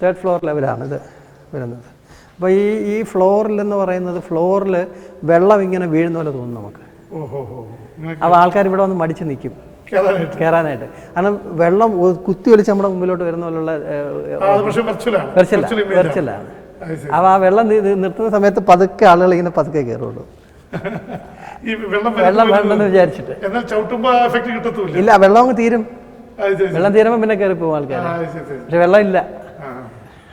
Third floor ലെവലാണ് ഇത് വരുന്നത്. അപ്പോൾ ഈ ഈ ഫ്ലോറിൽ എന്ന് പറയുന്നത് ഫ്ലോറിൽ വെള്ളം ഇങ്ങനെ വീഴുന്ന പോലെ തോന്നും നമുക്ക്. അപ്പോൾ ആൾക്കാർ ഇവിടെ വന്ന് മടിച്ച് നിൽക്കും. കയറാനായിട്ട് കാരണം വെള്ളം കുത്തി ഒലിച്ച് നമ്മുടെ മുമ്പിലോട്ട് വരുന്ന പോലുള്ള. വെർച്ചലാണ് അപ്പോൾ ആ വെള്ളം നിർത്തുന്ന സമയത്ത് പതുക്കെ ആളുകൾ ഇങ്ങനെ പതുക്കെ കയറുള്ളൂ. വെള്ളം വേണ്ടെന്ന് വിചാരിച്ചിട്ട്. ഇല്ല വെള്ളം അങ്ങ് തീരും. വെള്ളം തീരുമ്പോൾ പിന്നെ കയറി പോകും ആൾക്കാർ. പക്ഷെ വെള്ളം ഇല്ല.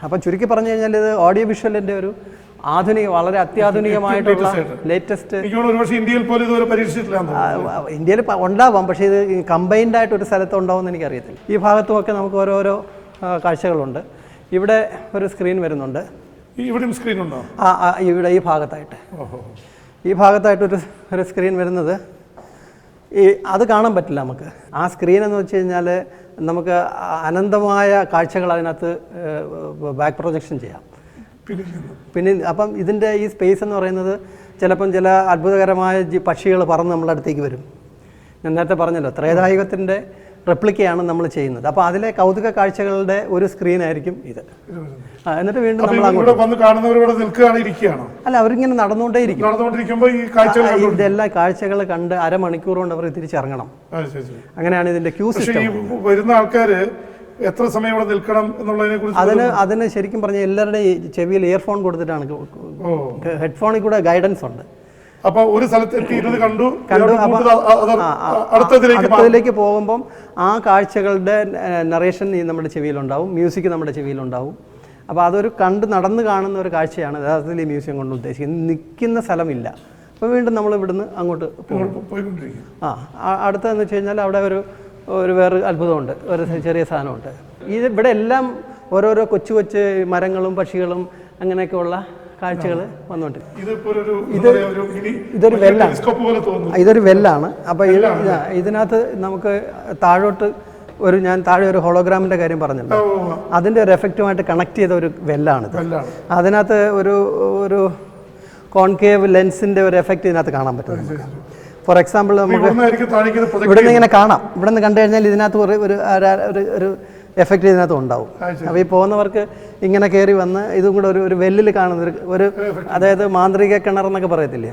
അപ്പം ചുരുക്കി പറഞ്ഞു കഴിഞ്ഞാൽ ഇത് ഓഡിയോ വിഷ്വലിന്റെ ഒരു ആധുനിക വളരെ അത്യാധുനികമായിട്ടുള്ള ലേറ്റസ്റ്റ് ഇന്ത്യയിൽ പോലും ഇതുവരെ പരീക്ഷിച്ചിട്ടില്ല ഇന്ത്യയിൽ ഉണ്ടാവാം പക്ഷേ ഇത് കമ്പൈൻഡ് ആയിട്ട് ഒരു സ്ഥലത്ത് ഉണ്ടാവുമെന്ന് എനിക്കറിയത്തില്ല. ഈ ഭാഗത്തുമൊക്കെ നമുക്ക് ഓരോരോ കാഴ്ചകളുണ്ട്. ഇവിടെ ഒരു സ്ക്രീൻ വരുന്നുണ്ട്. ഈ ഇവിടെയും സ്ക്രീൻ ഉണ്ടോ? ആ ഇവിടെ ഈ ഭാഗത്തായിട്ട്. ഓഹോ. ഈ ഭാഗത്തായിട്ടൊരു ഒരു സ്ക്രീൻ വരുന്നത് ഈ അത് കാണാൻ പറ്റില്ല നമുക്ക്. ആ സ്ക്രീൻ എന്ന് വെച്ച് കഴിഞ്ഞാൽ നമുക്ക് അനന്തമായ കാഴ്ചകൾ അതിനകത്ത് ബാക്ക് പ്രൊജക്ഷൻ ചെയ്യാം. പിന്നെ അപ്പം ഇതിന്റെ ഈ സ്പേസ് എന്ന് പറയുന്നത് ചിലപ്പം ചില അത്ഭുതകരമായ പക്ഷികൾ പറന്ന് നമ്മുടെ അടുത്തേക്ക് വരും. ഞാൻ നേരത്തെ പറഞ്ഞല്ലോ ത്രേതായുഗത്തിന്റെ റെപ്ലിക്കയാണ് നമ്മൾ ചെയ്യുന്നത്. അപ്പോൾ അതിലെ കൗതുക കാഴ്ചകളുടെ ഒരു സ്ക്രീൻ ആയിരിക്കും ഇത്. എന്നിട്ട് വീണ്ടും നമ്മൾ അങ്ങോട്ട് വന്ന് നിൽക്കുകയാണ് ഇരിക്കുകയാണോ. അല്ല അവരിങ്ങനെ നടന്നുകൊണ്ടേ നടന്നുകൊണ്ടിരിക്കുമ്പോ ഈ കാഴ്ചകൾ ഇതെല്ലാം കാഴ്ചകൾ കണ്ട് അരമണിക്കൂർ കൊണ്ട് അവർ തിരിച്ചിറങ്ങണം. അങ്ങനെയാണ് ഇതിന്റെ ക്യൂ സിസ്റ്റം. വരുന്ന ആൾക്കാര് എത്ര സമയം ഇവിടെ നിൽക്കണം എന്നുള്ളതിനെ കുറിച്ച് അതിന് അതിന് ശരിക്കും പറഞ്ഞാൽ എല്ലാവരുടെയും ചെവിയിൽ ഇയർഫോൺ കൊടുത്തിട്ടാണ് ഹെഡ്ഫോണിൽ കൂടെ ഗൈഡൻസ് ഉണ്ട്. അപ്പൊ ഒരു സ്ഥലത്ത് എത്തി കണ്ടു അടുത്തതിലേക്ക്. അടുത്തതിലേക്ക് പോകുമ്പം ആ കാഴ്ചകളുടെ നറേഷൻ നമ്മുടെ ചെവിയിലുണ്ടാവും മ്യൂസിക് നമ്മുടെ ചെവിയിലുണ്ടാവും. അപ്പോൾ അതൊരു കണ്ട് നടന്ന് കാണുന്ന ഒരു കാഴ്ചയാണ് യഥാർത്ഥത്തിൽ ഈ മ്യൂസിയം കൊണ്ട് ഉദ്ദേശിക്കുന്നത്. നിൽക്കുന്ന സ്ഥലമില്ല. അപ്പോൾ വീണ്ടും നമ്മൾ ഇവിടുന്ന് അങ്ങോട്ട് ആ- അടുത്തതെന്ന് വെച്ച് കഴിഞ്ഞാൽ അവിടെ ഒരു ഒരു വേറെ അത്ഭുതമുണ്ട്. ഒരു ചെറിയ സാധനമുണ്ട്. ഇത് ഇവിടെ എല്ലാം ഓരോരോ കൊച്ചു കൊച്ചു മരങ്ങളും പക്ഷികളും അങ്ങനെയൊക്കെയുള്ള കാഴ്ചകൾ വന്നുകൊണ്ട്. ഇത് ഇതൊരു വെല്ലാണ്. ഇതൊരു വെല്ലാണ്. അപ്പോൾ ഇതിനകത്ത് നമുക്ക് താഴോട്ട് ഒരു ഞാൻ താഴെ ഒരു ഹോളോഗ്രാമിന്റെ കാര്യം പറഞ്ഞല്ലോ. അതിന്റെ അതിന്റെ ഒരു എഫക്റ്റുമായിട്ട് കണക്ട് ചെയ്ത ഒരു വെല്ലാണിത് വെല്ലാണ്. അതിനകത്ത് ഒരു ഒരു കോൺകേവ് ലെൻസിന്റെ ഒരു എഫക്റ്റ് ഇതിനകത്ത് കാണാൻ പറ്റും നമുക്ക്. ഫോർ എക്സാമ്പിൾ നമുക്ക് ഇവിടെ നിന്ന് ഇങ്ങനെ കാണാം. ഇവിടെ നിന്ന് കണ്ടു കഴിഞ്ഞാൽ ഇതിനകത്ത് ഒരു ഒരു എഫക്റ്റ് ഇതിനകത്ത് ഉണ്ടാവും. അപ്പോൾ ഈ പോകുന്നവർക്ക് ഇങ്ങനെ കയറി വന്ന് ഇതും കൂടെ ഒരു ഒരു വെല്ലിൽ കാണുന്ന ഒരു അതായത് മാന്ത്രിക കിണർ എന്നൊക്കെ പറയത്തില്ലേ?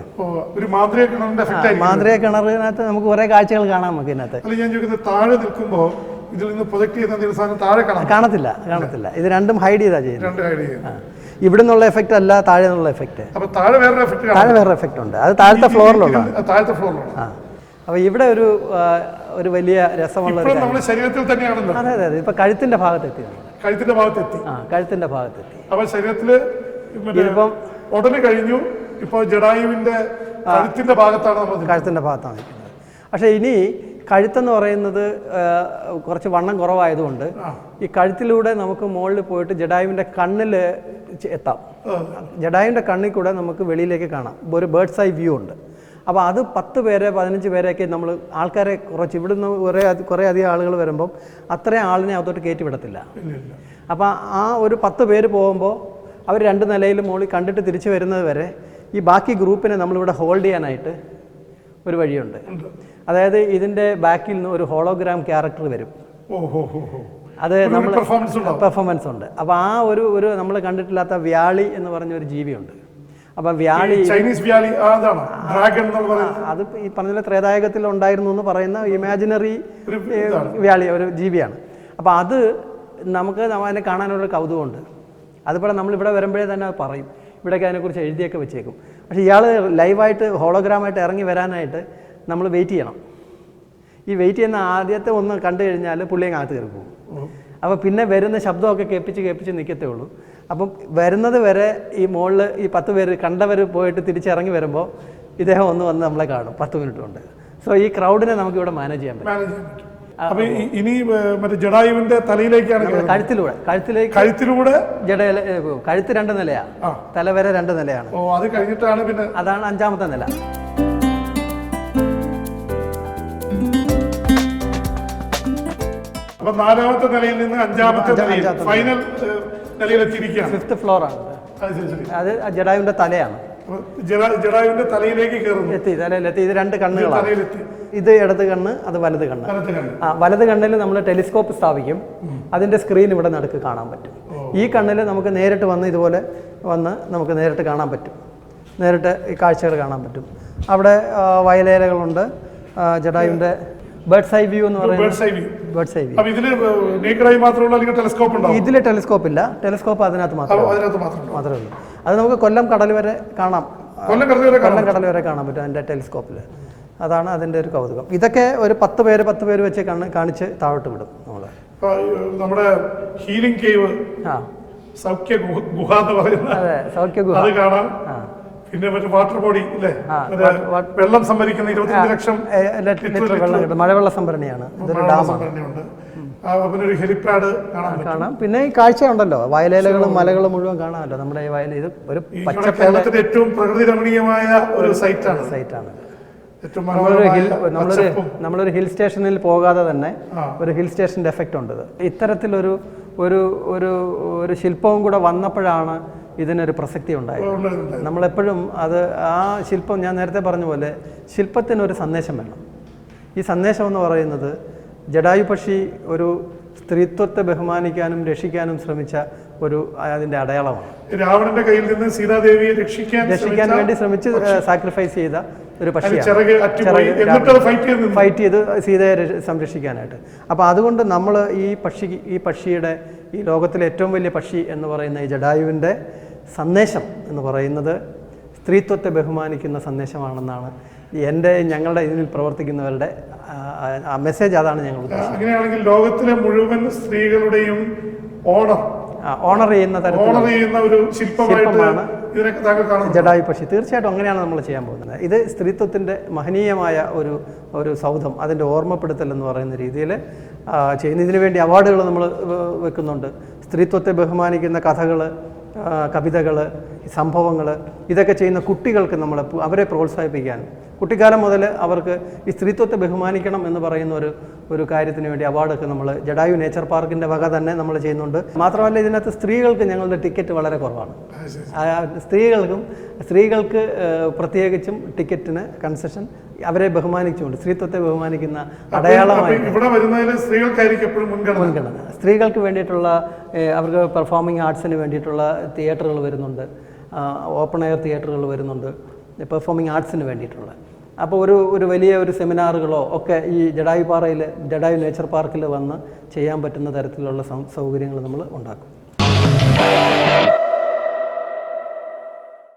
മാന്ത്രിക കിണറിനകത്ത് നമുക്ക് കുറേ കാഴ്ചകൾ കാണാം നമുക്ക് ഇതിനകത്ത്. താഴെ നിൽക്കുമ്പോൾ ഇതിൽ നിന്ന് പ്രൊജക്ട് ചെയ്യുന്ന സാധനം താഴെ കാണാം? കാണത്തില്ല കാണത്തില്ല. ഇത് രണ്ടും ഹൈഡ് ചെയ്താ ചെയ്യുന്നത്. ഇവിടെ നിന്നുള്ള എഫക്റ്റ് അല്ല താഴെ നിന്നുള്ള എഫക്റ്റ് താഴെ വേറൊരു എഫക്റ്റ് വേറെ എഫക്റ്റ് ഉണ്ട്. അത് താഴത്തെ ഫ്ലോറിലുള്ള താഴത്തെ ഫ്ലോറിലുള്ള ആ. അപ്പോൾ ഇവിടെ ഒരു ഒരു വലിയ രസമുള്ള നമ്മുടെ ശരീരത്തിൽ തന്നെയാണല്ലോ. അതെ അതെ അതെ. ഇപ്പൊ കഴുത്തിന്റെ ഭാഗത്തെത്തി കഴുത്തിന്റെ ഭാഗത്തെത്തി. ആ കഴുത്തിന്റെ ഭാഗത്തെത്തി. അപ്പൊ ശരീരത്തിൽ ഇപ്പം ഉടനെ കഴിഞ്ഞു. ഇപ്പൊ ജഡായുവിന്റെ കഴുത്തിന്റെ ഭാഗത്താണ് നമ്മൾ കഴുത്തിന്റെ ഭാഗത്താണ് പക്ഷെ പക്ഷേ ഇനി കഴുത്തെന്ന് പറയുന്നത് കുറച്ച് വണ്ണം കുറവായതുകൊണ്ട് ഈ കഴുത്തിലൂടെ നമുക്ക് മുകളിൽ പോയിട്ട് ജഡായുവിന്റെ കണ്ണിൽ എത്താം. ജഡായുവിന്റെ കണ്ണിൽ കൂടെ നമുക്ക് വെളിയിലേക്ക് കാണാം. ഒരു ബേർഡ്സ് ഐ വ്യൂ ഉണ്ട്. അപ്പോൾ അത് പത്ത് പേരെ പതിനഞ്ച് പേരെയൊക്കെ നമ്മൾ ആൾക്കാരെ കുറച്ച്. ഇവിടുന്ന് കുറേ കുറേ അധികം ആളുകൾ വരുമ്പം അത്രയും ആളിനെ അകത്തോട്ട് കയറ്റി വിടത്തില്ല. അപ്പോൾ ആ ഒരു പത്ത് പേര് പോകുമ്പോൾ അവർ രണ്ട് നിലയിൽ മോളി കണ്ടിട്ട് തിരിച്ചു വരുന്നത് വരെ ഈ ബാക്കി ഗ്രൂപ്പിനെ നമ്മളിവിടെ ഹോൾഡ് ചെയ്യാനായിട്ട് ഒരു വഴിയുണ്ട്. അതായത് ഇതിന്റെ ബാക്കിൽ നിന്ന് ഒരു ഹോളോഗ്രാം ക്യാരക്ടർ വരും. അത് നമ്മൾ പെർഫോമൻസ് ഉണ്ട്? അപ്പോൾ ആ ഒരു ഒരു നമ്മൾ കണ്ടിട്ടില്ലാത്ത വ്യാളി എന്ന് പറഞ്ഞ ഒരു ജീവിയുണ്ട്. അപ്പം വ്യാളി ചൈനീസ് വ്യാളി അതാണ്. ഡ്രാഗൺ അത് ഈ പറഞ്ഞ ത്രേതായകത്തിൽ ഉണ്ടായിരുന്നു എന്ന് പറയുന്ന ഇമാജിനറി വ്യാളി ഒരു ജീവിയാണ്. അപ്പോൾ അത് നമുക്ക് അതിനെ കാണാനുള്ള കൗതുകമുണ്ട്. അതുപോലെ നമ്മൾ നമ്മളിവിടെ വരുമ്പോഴേ തന്നെ അത് പറയും. ഇവിടെയൊക്കെ അതിനെക്കുറിച്ച് എഴുതിയൊക്കെ വെച്ചേക്കും. പക്ഷേ ഇയാൾ ലൈവായിട്ട് ഹോളോഗ്രാമായിട്ട് ഇറങ്ങി വരാനായിട്ട് നമ്മൾ വെയിറ്റ് ചെയ്യണം. ഈ വെയിറ്റ് ചെയ്യുന്ന ആദ്യത്തെ ഒന്ന് കണ്ടു കഴിഞ്ഞാൽ പുള്ളിയെ കാത്തു കയറി പോകും അപ്പോൾ പിന്നെ വരുന്ന ശബ്ദമൊക്കെ കേൾപ്പിച്ച് കേൾപ്പിച്ച് നിൽക്കത്തേ ഉള്ളൂ. അപ്പം വരുന്നത് വരെ ഈ മുകളിൽ ഈ പത്ത് പേര് കണ്ടവർ പോയിട്ട് തിരിച്ചിറങ്ങി വരുമ്പോൾ ഇദ്ദേഹം ഒന്ന് വന്ന് നമ്മളെ കാണും. പത്ത് മിനിറ്റ് കൊണ്ട്. സോ ഈ ക്രൗഡിനെ നമുക്ക് ഇവിടെ മാനേജ് ചെയ്യാൻ പറ്റും. അപ്പൊ ഇനി മറ്റേ ജഡായുവിന്റെ തലയിലേക്കാണ് കഴുത്തിലൂടെ. കഴുത്തിലേക്ക് കഴുത്തിലൂടെ? ജഡയിലെ കഴുത്ത് രണ്ട് നിലയാ. തല വരെ രണ്ട് നിലയാണ്. ഓ അത് കഴിഞ്ഞിട്ടാണ് പിന്നെ അതാണ് അഞ്ചാമത്തെ നില. അപ്പൊ നാലാമത്തെ നിലയിൽ നിന്ന് അഞ്ചാമത്തെ അഞ്ചാ- നിലയിൽ ഫൈനൽ നിലയിലെത്തിയിരിക്കുകയാണ് ഫിഫ്ത്ത് ഫ്ലോറാണ് അത് ജഡായുവിന്റെ തലയാണ്. ജഡായുവിന്റെ തലയിലേക്ക് കയറുന്നു. എത്തി തലയിലെത്തി. ഇത് രണ്ട് കണ്ണുകളാണ്. ഇത് ഇടത് കണ്ണ് അത് വലത് കണ്ണ്. ആ വലത് കണ്ണിൽ നമ്മൾ ടെലിസ്കോപ്പ് സ്ഥാപിക്കും. അതിന്റെ സ്ക്രീൻ ഇവിടെ നടുക്ക് കാണാൻ പറ്റും. ഈ കണ്ണിൽ നമുക്ക് നേരിട്ട് വന്ന് ഇതുപോലെ വന്ന് നമുക്ക് നേരിട്ട് കാണാൻ പറ്റും. നേരിട്ട് ഈ കാഴ്ചകൾ കാണാൻ പറ്റും. അവിടെ വയലേലകളുണ്ട്. ജഡായുവിന്റെ ജഡായുവിന്റെ ബേർഡ്സ് ഐ വ്യൂ എന്ന് പറയുന്നത് ബേർഡ്സ് ഐ വ്യൂ ഇതിൽ നേക്കഡായി മാത്രമുള്ള അല്ലെങ്കിൽ ടെലിസ്കോപ്പ് ഉണ്ടോ ഇതിൽ ടെലിസ്കോപ്പ് ഇല്ല. ടെലിസ്കോപ്പ് അതിനകത്ത് മാത്രമേ അതിനകത്ത് ഉള്ളൂ. അത് നമുക്ക് കൊല്ലം കടൽ വരെ കാണാം. കൊല്ലം കടൽ വരെ കാണാൻ പറ്റും അതിന്റെ ടെലിസ്കോപ്പിൽ അതാണ് അതിന്റെ ഒരു കൗതുകം. ഇതൊക്കെ ഒരു പത്ത് പേര് പത്ത് പേര് വെച്ച് കാണിച്ച് താഴോട്ട് വിടും നമ്മൾ നമ്മുടെ ഹീലിംഗ് കേവ് ആ. സൗഖ്യ ഗുഹ- എന്ന് പറയുന്നത് അതെ സൗഖ്യ ഗുഹ. അത് കാണാം. പിന്നെ മറ്റേ വാട്ടർ ബോഡി വാ- വെള്ളം സംഭരിക്കുന്ന ഇരുപത്തിരണ്ട് ലക്ഷം ലിറ്റർ വെള്ളം കിട്ടും. മഴവെള്ള സംഭരണിയാണ്. ഇതൊരു ഡാമാണ്. പിന്നെ ഒരു ഹെലിപാഡ് കാണാം. പിന്നെ ഈ കാഴ്ച ഉണ്ടല്ലോ വയലേലകളും മലകളും മുഴുവൻ കാണാമല്ലോ. നമ്മുടെ ഈ വയൽ ഇത് ഒരു കേരളത്തിന്റെ ഏറ്റവും പ്രകൃതി രമണീയമായ ഒരു സൈറ്റാണ് സൈറ്റാണ് നമ്മളൊരു ഹിൽ നമ്മളൊരു നമ്മളൊരു ഹിൽ സ്റ്റേഷനിൽ പോകാതെ തന്നെ ഒരു ഹിൽ സ്റ്റേഷന്റെ എഫക്റ്റ് ഉണ്ട്. ഇത് ഇത്തരത്തിലൊരു ഒരു ഒരു ഒരു ശില്പവും കൂടെ വന്നപ്പോഴാണ് ഇതിനൊരു പ്രസക്തി ഉണ്ടായി. ഉണ്ട്. നമ്മളെപ്പോഴും അത് ആ ശില്പം ഞാൻ നേരത്തെ പറഞ്ഞ പോലെ ശില്പത്തിനൊരു സന്ദേശം വേണം. ഈ സന്ദേശം എന്ന് പറയുന്നത് ജഡായു പക്ഷി ഒരു സ്ത്രീത്വത്തെ ബഹുമാനിക്കാനും രക്ഷിക്കാനും ശ്രമിച്ച ഒരു അതിന്റെ അടയാളമാണ്. രാവണന്റെ കയ്യിൽ നിന്ന് സീതാദേവിയെ രക്ഷിക്കാൻ രക്ഷിക്കാൻ വേണ്ടി ശ്രമിച്ച് സാക്രിഫൈസ് ചെയ്ത ഒരു പക്ഷിയാണ്. ഫൈറ്റ് ചെയ്ത് സീതയെ സംരക്ഷിക്കാനായിട്ട്. അപ്പോൾ അതുകൊണ്ട് നമ്മൾ ഈ പക്ഷി ഈ പക്ഷിയുടെ ഈ ലോകത്തിലെ ഏറ്റവും വലിയ പക്ഷി എന്ന് പറയുന്ന ഈ ജഡായുവിന്റെ സന്ദേശം എന്ന് പറയുന്നത് സ്ത്രീത്വത്തെ ബഹുമാനിക്കുന്ന സന്ദേശമാണെന്നാണ്. എന്റെ ഞങ്ങളുടെ ഇതിൽ പ്രവർത്തിക്കുന്നവരുടെ മെസ്സേജ് അതാണ് ഞങ്ങൾ അങ്ങനെയാണെങ്കിൽ ലോകത്തിലെ മുഴുവൻ സ്ത്രീകളുടെയും ഓണർ ഓണർ ചെയ്യുന്ന തരത്തിൽ ഓണർ ചെയ്യുന്ന ഒരു ശില്പമാണ്. ജഡായു പക്ഷി. തീർച്ചയായിട്ടും അങ്ങനെയാണ് നമ്മൾ ചെയ്യാൻ പോകുന്നത്. ഇത് സ്ത്രീത്വത്തിന്റെ മഹനീയമായ ഒരു ഒരു സൗധം അതിന്റെ ഓർമ്മപ്പെടുത്തൽ എന്ന് പറയുന്ന രീതിയിൽ ചെയ്യുന്ന ഇതിനു വേണ്ടി അവാർഡുകൾ നമ്മൾ വെക്കുന്നുണ്ട്. സ്ത്രീത്വത്തെ ബഹുമാനിക്കുന്ന കഥകൾ കവിതകൾ സംഭവങ്ങൾ ഇതൊക്കെ ചെയ്യുന്ന കുട്ടികൾക്ക് നമ്മൾ അവരെ പ്രോത്സാഹിപ്പിക്കാൻ കുട്ടിക്കാലം മുതൽ അവർക്ക് ഈ സ്ത്രീത്വത്തെ ബഹുമാനിക്കണം എന്ന് പറയുന്ന ഒരു ഒരു കാര്യത്തിന് വേണ്ടി അവാർഡൊക്കെ നമ്മൾ ജഡായു നേച്ചർ പാർക്കിന്റെ വക തന്നെ നമ്മൾ ചെയ്യുന്നുണ്ട്. മാത്രമല്ല ഇതിനകത്ത് സ്ത്രീകൾക്ക് ഞങ്ങളുടെ ടിക്കറ്റ് വളരെ കുറവാണ്. സ്ത്രീകൾക്കും സ്ത്രീകൾക്ക് പ്രത്യേകിച്ചും ടിക്കറ്റിന് കൺസെഷൻ അവരെ ബഹുമാനിച്ചുകൊണ്ട് സ്ത്രീത്വത്തെ ബഹുമാനിക്കുന്ന അടയാളമായി ഇവിടെ വരുന്നതിൽ സ്ത്രീകൾക്കായിരിക്കും എപ്പോഴും മുൻഗണന? സ്ത്രീകൾക്ക് വേണ്ടിയിട്ടുള്ള അവർക്ക് പെർഫോമിംഗ് ആർട്സിന് വേണ്ടിയിട്ടുള്ള തിയേറ്ററുകൾ വരുന്നുണ്ട്. ഓപ്പൺ എയർ തിയേറ്ററുകൾ വരുന്നുണ്ട്. പെർഫോമിംഗ് ആർട്സിന് വേണ്ടിയിട്ടുള്ള അപ്പോൾ ഒരു ഒരു വലിയ ഒരു സെമിനാറുകളോ ഒക്കെ ഈ ജഡായു പാറയിൽ ജഡായു നേച്ചർ പാർക്കിൽ വന്ന് ചെയ്യാൻ പറ്റുന്ന തരത്തിലുള്ള സൗകര്യങ്ങൾ നമ്മൾ ഉണ്ടാക്കും.